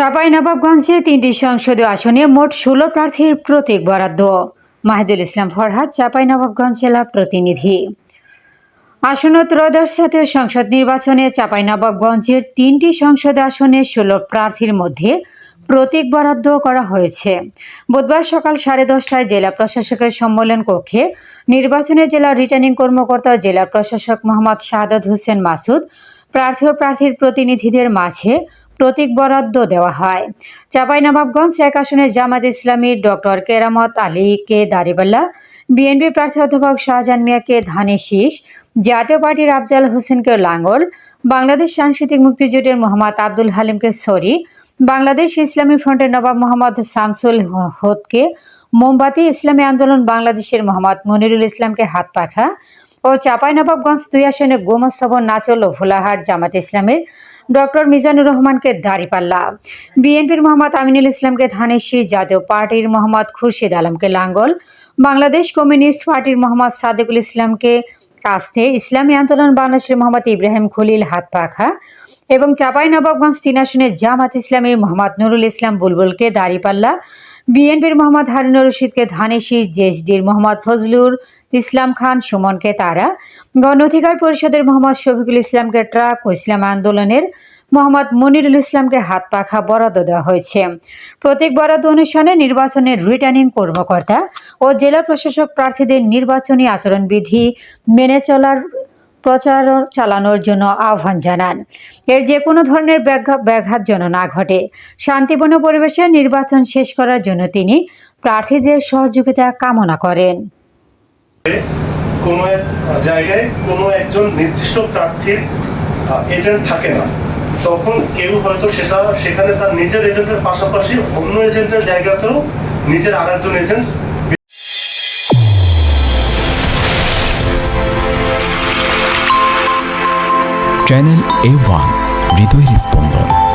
চাপাই নবাবগঞ্জে তিনটি সংসদীয় আসনে মোট ষোলো প্রার্থীর প্রতীক বরাদ্দ। মাহিদুল ইসলাম ফরহাদ চাপাই নবাবগঞ্জ জেলার প্রতিনিধি। আসন্ন ত্রয়োদশ জাতীয় সংসদ নির্বাচনে চাপাই নবাবগঞ্জের তিনটি সংসদ আসনে ষোলো প্রার্থীর মধ্যে প্রতীক বরাদ্দ করা হয়েছে। বুধবার সকাল সাড়ে দশটায় জেলা প্রশাসকের সম্মেলন কক্ষে নির্বাচনে জেলা রিটার্নিং কর্মকর্তা জেলা প্রশাসক মোহাম্মদ শাহাদত হোসেন মাসুদ, প্রার্থী ও প্রার্থীর প্রতিনিধিদের মাঝে প্রতীক বরাদ্দ দেওয়া হয়। চাঁপাইনবাবগঞ্জ এক আসনে জামাত ইসলামীর ডক্টর কেরামত আলীকে দারিবাল্লা, বিএনপি প্রার্থী অধ্যাপক শাহজাহান মিয়াকে ধানে শীষ, জাতীয় পার্টির আফজাল হোসেনকে লাঙ্গল বাংলাদেশ সাংস্কৃতিক মুক্তিজোটের মোহাম্মদ আব্দুল হালিমকে সরি, বাংলাদেশ ইসলামী ফ্রন্টের নবাব মোহাম্মদ শামসুল হোদকে, মোমবাতি ইসলামী আন্দোলন বাংলাদেশের মোহাম্মদ মনিরুল ইসলামকে হাত পাখা ও চাঁপাইনবাবগঞ্জ দুই আসনে গোমস্তবন নাচল ও ভোলাহাট জামাত ইসলামের ডক্টর মিজানুর রহমানকে দাঁড়িপাল্লা বিএনপির মোহাম্মদ আমিনুল ইসলামকে ধানেশি জাতীয় পার্টির মোহাম্মদ খুরশিদ আলমকে লাঙ্গল। বাংলাদেশ কমিউনিস্ট পার্টির মোহাম্মদ সাদেকুল ইসলামকে কাস্তে ইসলামী আন্দোলন বাংলাদেশের মোহাম্মদ ইব্রাহিম খলিল হাত পাখা এবং চাঁপাইনবাবগঞ্জ তিন আসনের জামাত ইসলামীর মোহাম্মদ নুরুল ইসলাম বুলবুলকে দাঁড়িপাল্লা বিএনপির মোহাম্মদ হারুনুর রশিদকে ধানেশি, জেএসডির মোহাম্মদ ফজলুর ইসলাম খান, সুমনকে তারা, গণ অধিকার পরিষদের মোহাম্মদ শফিকুল ইসলামকে ট্রাক ও ইসলাম আন্দোলনের মোহাম্মদ মনিরুল ইসলামকে হাত পাখা বরাদ্দ দেওয়া হয়েছে। প্রতীক বরাদ্দ অনুষ্ঠানে নির্বাচনের রিটার্নিং কর্মকর্তা ও জেলা প্রশাসক প্রার্থীদের নির্বাচনী আচরণবিধি মেনে চলার প্রচার চালানোর জন্য আহ্বান জানান। এর যে কোনো ধরনের ব্যাঘা- ব্যাঘাত যেন না ঘটে, শান্তিপূর্ণ পরিবেশে নির্বাচন শেষ করার জন্য তিনি প্রার্থীদের সহযোগিতা কামনা করেন। কোনো এক জায়গায় কোনো একজন নির্দিষ্ট প্রার্থীর এজেন্ট থাকে না। তখন কেউ হয়তো সেটা, সেখানে তার নিজের এজেন্টের পাশাপাশি অন্য এজেন্টের জায়গাতেও নিজের আর একজন এজেন্ট চ্যানেল এ ওয়ান হৃদয় স্পন্দন